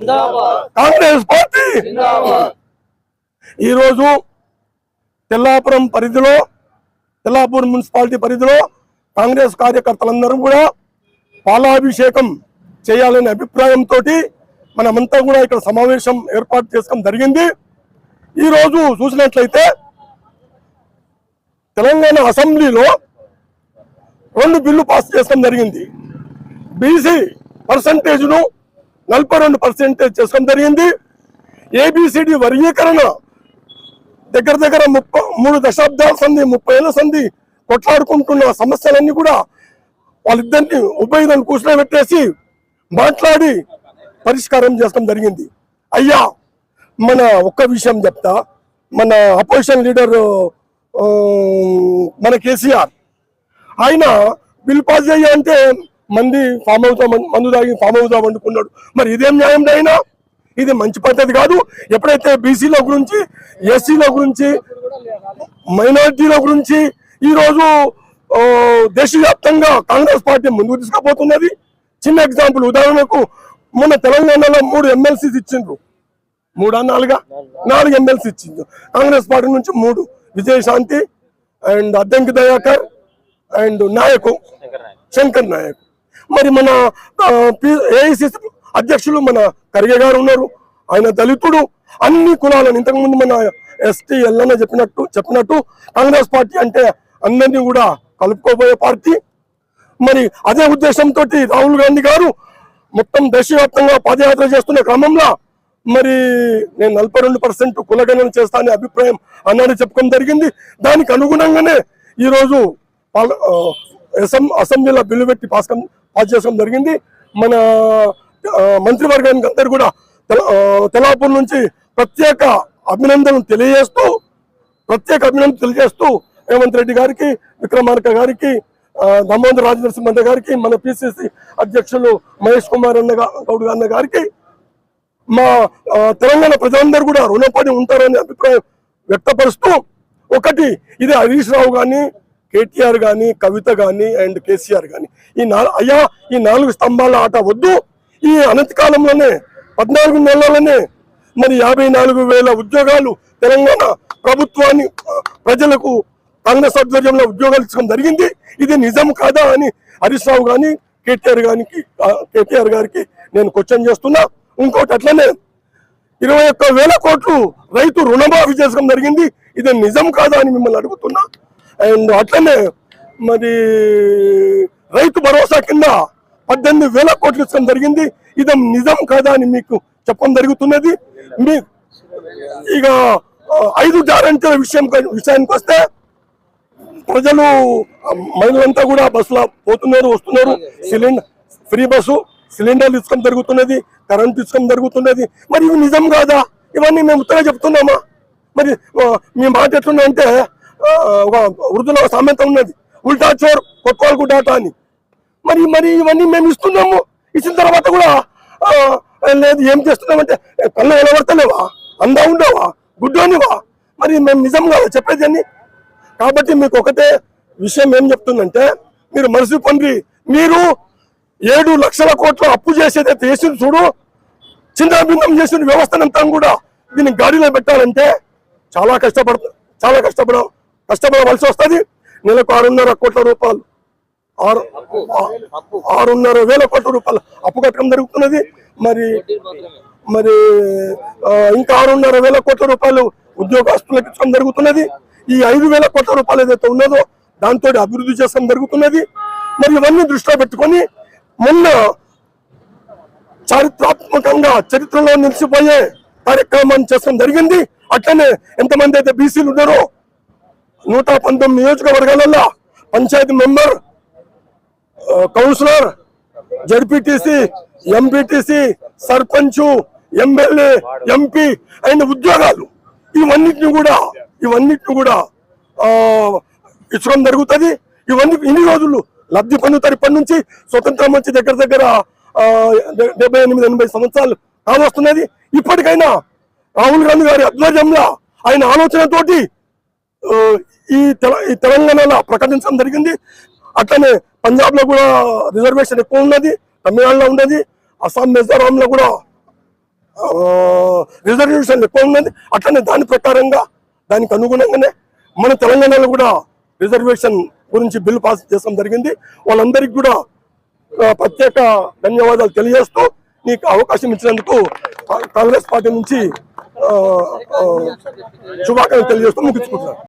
Congress party. ఈరోజు తెల్లాపురం పరిధిలో Tellapuram municipality పరిధిలో కాంగ్రెస్ కార్యకర్తలందరం కూడా పాలాభిషేకం చేయాలనే అభిప్రాయంతో మనమంతా కూడా ఇక్కడ సమావేశం ఏర్పాటు చేసుకోవడం జరిగింది. ఈరోజు చూసినట్లయితే తెలంగాణ అసెంబ్లీలో రెండు బిల్లు పాస్ చేసుకోవడం జరిగింది. బీసీ పర్సంటేజ్ను నలభై రెండు పర్సెంటేజ్ చేసుకోవడం జరిగింది. ఏబిసిడి వర్గీకరణ దగ్గర దగ్గర ముప్పై మూడు దశాబ్దాల సంధి ముప్పై ఏళ్ళ సంధి కొట్లాడుకుంటున్న సమస్యలన్నీ కూడా వాళ్ళిద్దరిని ఉభయదాన్ని కూర్చోబెట్టేసి మాట్లాడి పరిష్కారం చేసుకోవడం జరిగింది. అయ్యా మన ఒక్క విషయం చెప్తా. మన అపోజిషన్ లీడర్ మన కేసీఆర్ ఆయన బిల్ పాస్ చేయ అంటే మంది ఫామ్ హౌస్ మందు తాగి ఫామ్ హౌస్ వండుకున్నాడు. మరి ఇదేం న్యాయం అయినా ఇది మంచి పద్ధతి కాదు. ఎప్పుడైతే బీసీల గురించి ఎస్సీల గురించి మైనారిటీల గురించి ఈరోజు దేశవ్యాప్తంగా కాంగ్రెస్ పార్టీ ముందుకు తీసుకుపోతున్నది. చిన్న ఎగ్జాంపుల్ ఉదాహరణకు మొన్న తెలంగాణలో మూడు ఎమ్మెల్సీస్ ఇచ్చిండ్రు. మూడా? నాలుగా? నాలుగు ఎమ్మెల్సీ ఇచ్చిండ్రు. కాంగ్రెస్ పార్టీ నుంచి మూడు. విజయశాంతి అండ్ అద్దంకి దయాకర్ అండ్ నాయకు. శంకర్ నాయక్. మరి మన ఏఐసిసి అధ్యక్షులు మన ఖర్గే గారు ఉన్నారు. ఆయన దళితుడు. అన్ని కులాలను ఇంతకుముందు మన ఎస్టీ ఎల్లన్న చెప్పినట్టు చెప్పినట్టు కాంగ్రెస్ పార్టీ అంటే అందరినీ కూడా కలుపుకోబోయే పార్టీ. మరి అదే ఉద్దేశంతో రాహుల్ గాంధీ గారు మొత్తం దేశవ్యాప్తంగా పాదయాత్ర చేస్తున్న క్రమంలో మరి నేను నలభై రెండు పర్సెంట్ కులగణన చేస్తానని అభిప్రాయం అన్నాడు చెప్పుకోవడం జరిగింది. దానికి అనుగుణంగానే ఈరోజు అసెం- అసెంబ్లీలో బిల్లు పెట్టి పాస్ పాస్ చేసుకోవడం జరిగింది. మన మంత్రివర్గానికి అందరు కూడా తెలాపూర్ నుంచి ప్రత్యేక అభినందనలు తెలియజేస్తూ ప్రత్యేక అభినందనలు తెలియజేస్తూ రేవంత్ రెడ్డి గారికి విక్రమార్క గారికి ఆ, దామోదర్ రాజనరసింహ గారికి మన పిసిసి అధ్యక్షులు మహేష్ కుమార్ అన్న గౌడ్ అన్న గారికి మా తెలంగాణ ప్రజలందరూ కూడా రుణపడి ఉంటారనే అభిప్రాయం వ్యక్తపరుస్తూ ఒకటి ఇది హరీష్ రావు కానీ కేటీఆర్ కానీ కవిత కానీ అండ్ కేసీఆర్ కానీ ఈ నా అయ్యా ఈ నాలుగు స్తంభాల ఆట వద్దు. ఈ అనంతకాలంలోనే పద్నాలుగు నెలలోనే మరి యాభై నాలుగు వేల ఉద్యోగాలు తెలంగాణ ప్రభుత్వాన్ని ప్రజలకు కాంగ్రెస్ ఆధ్వర్యంలో ఉద్యోగాలు ఇచ్చడం జరిగింది. ఇది నిజం కాదా అని హరీష్ రావు కానీ కేటీఆర్ గారికి కేటీఆర్ గారికి నేను క్వశ్చన్ చేస్తున్నా. ఇంకోటి అట్లనే ఇరవై ఒక్క వేల కోట్లు రైతు రుణమాఫీ చేసుకోవడం జరిగింది. ఇది నిజం కాదా అని మిమ్మల్ని అడుగుతున్నా. అండ్ అట్లనే మరి రైతు భరోసా కింద పద్దెనిమిది వేల కోట్లు ఇచ్చడం జరిగింది. ఇది నిజం కాదా అని మీకు చెప్పడం జరుగుతున్నది. మీ ఇక ఐదు గ్యారంటీల విషయం విషయానికి వస్తే ప్రజలు మహిళలంతా కూడా బస్సులో పోతున్నారు వస్తున్నారు. సిలిండర్ ఫ్రీ బస్సు సిలిండర్లు ఇచ్చడం జరుగుతున్నది కరెంట్ ఇచ్చడం జరుగుతున్నది. మరి ఇవి నిజం కాదా? ఇవన్నీ మేము ఉత్తగా చెప్తున్నామా? మరి మీ మాట ఎట్లుందంటే ఒక ఉర్దూలో సామెత ఉన్నది. ఉల్టా చోర్ కొత్వాలకు డాటా అని. మరి మరి ఇవన్నీ మేము ఇస్తున్నాము. ఇచ్చిన తర్వాత కూడా లేదు ఏం చేస్తున్నామంటే కళ్ళు నిలబడతలేవా అందా ఉండవా? గుడ్డోనివా? మరి మేము నిజం కాదు చెప్పేది కాబట్టి మీకు ఒకటే విషయం ఏం చెప్తుందంటే మీరు మనసు పండి మీరు ఏడు లక్షల కోట్లు అప్పు చేసేదైతే చేసింది చూడు. చిన్న భిన్నం చేసిన వ్యవస్థనంతా కూడా దీన్ని గాడిలో పెట్టాలంటే చాలా కష్టపడ చాలా కష్టపడం కష్టపడవలసి వస్తుంది. నెలకు ఆరున్నర కోట్ల రూపాయలు. ఆరు ఆరున్నర వేల కోట్ల రూపాయలు. అప్పు కట్టడం జరుగుతున్నది. మరి మరి ఇంకా ఆరున్నర వేల కోట్ల రూపాయలు ఉద్యోగస్తులకు ఇచ్చడం జరుగుతున్నది. ఈ ఐదు వేల కోట్ల రూపాయలు ఏదైతే ఉన్నదో దాంతో అభివృద్ధి చేసడం జరుగుతున్నది. మరి ఇవన్నీ దృష్టిలో పెట్టుకొని మొన్న చారిత్రాత్మకంగా చరిత్రలో నిలిచిపోయే కార్యక్రమాన్ని చేసడం జరిగింది. అట్లనే ఎంతమంది అయితే బీసీలు ఉన్నారో నూట పంతొమ్మిది నియోజకవర్గాలలో panchayat member councillor ZPTC MPTC sarpanch MLA MP and ఉద్యోగాలు. ఇవన్నిటిని కూడా ఇవన్నిటిని కూడా ఇచ్చడం జరుగుతుంది. ఇవన్నీ ఇన్ని రోజులు లబ్ధి పొందుతారు. ఇప్పటి నుంచి స్వతంత్రం వచ్చి దగ్గర దగ్గర డెబ్బై ఎనిమిది ఎనభై సంవత్సరాలు కావస్తున్నది. ఇప్పటికైనా రాహుల్ గాంధీ గారి ఆధ్వర్యంలో ఆయన ఆలోచనతోటి ఈ తెల ఈ తెలంగాణలో ప్రకటించడం జరిగింది. అట్లనే పంజాబ్లో కూడా రిజర్వేషన్ ఎక్కువ ఉన్నది తమిళనాడులో ఉన్నది అస్సాం మిజోరాంలో కూడా రిజర్వేషన్ ఎక్కువ ఉన్నది. అట్లనే దాని ప్రకారంగా దానికి అనుగుణంగానే మన తెలంగాణలో కూడా రిజర్వేషన్ గురించి బిల్లు పాస్ చేయడం జరిగింది. వాళ్ళందరికీ కూడా ప్రత్యేక ధన్యవాదాలు తెలియజేస్తూ నీకు అవకాశం ఇచ్చినందుకు కాంగ్రెస్ పార్టీ నుంచి శుభాకాంక్షలు తెలియజేస్తూ ముగించుకుంటున్నాను.